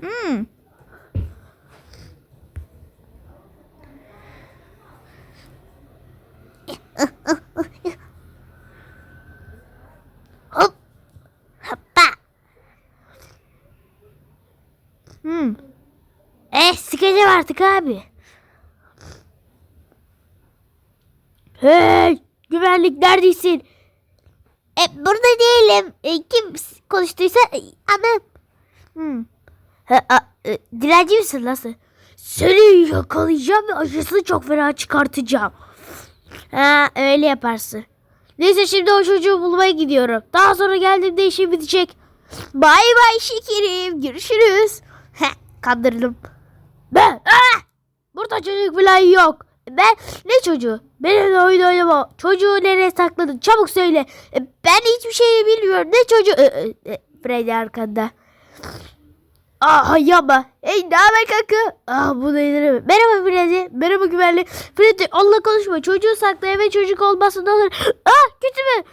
Hmm. Hop. Hoppa. Hmm. Eh sikeceğim artık abi. Hey güvenlik neredesin? E, burada değilim. E, kim konuştuysa e, anam. Hmm. Ha, a, e, misin lan sen? Seni yakalayacağım ve acısını çok fena çıkartacağım. Ha öyle yaparsın. Neyse şimdi o çocuğu bulmaya gidiyorum. Daha sonra geldiğimde işim bitecek. Bay bay şekerim. Görüşürüz. Heh, kandırdım. Ben, ah! Burada çocuk falan yok. Ben ne çocuğu? Benimle oyun oynama. Çocuğu nereye sakladın? Çabuk söyle. E, Ben hiçbir şey bilmiyorum. Ne çocuğu? E, Freddy arkanda. Aha yapma. Hey ne haber kanka? Ah bu inanamıyorum. Merhaba Freddy. Merhaba güvenli. Freddy onunla konuşma. Çocuğu sakla eve çocuk olmazsa ne olur? Ah kötü mü?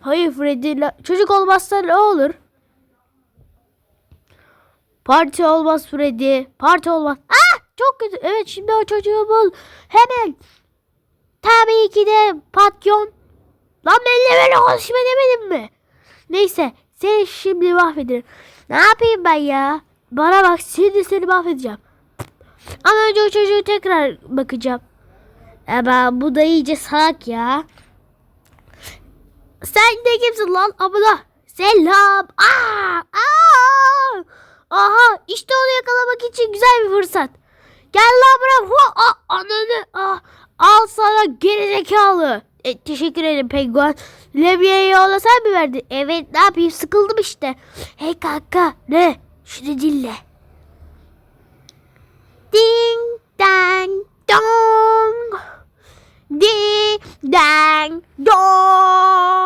Hayır Freddy. Çocuk olmazsa ne olur? Parti olmaz Freddy. Parti olmaz. Ah çok kötü. Evet şimdi o çocuğu bul. Hemen. Tabii ki de patron. Lan benimle böyle konuşma demedim mi? Neyse seni şimdi mahvederim. Ne yapayım ben ya? Bana bak şimdi seni mahvedeceğim. Ama önce o çocuğu tekrar bakacağım. Ama bu da iyice salak ya. Sen de kimsin lan abla? Selam. Aa, aa. Aha işte onu yakalamak için güzel bir fırsat. Gel lan buraya. Hu, a, ananı. Ah, al sana gerizekalı. E, teşekkür ederim penguen. Lebye'yi ona sen mi verdin? Evet ne yapayım sıkıldım işte. Hey kanka ne? Şunu dinle. Ding dang dong. Ding dang dong.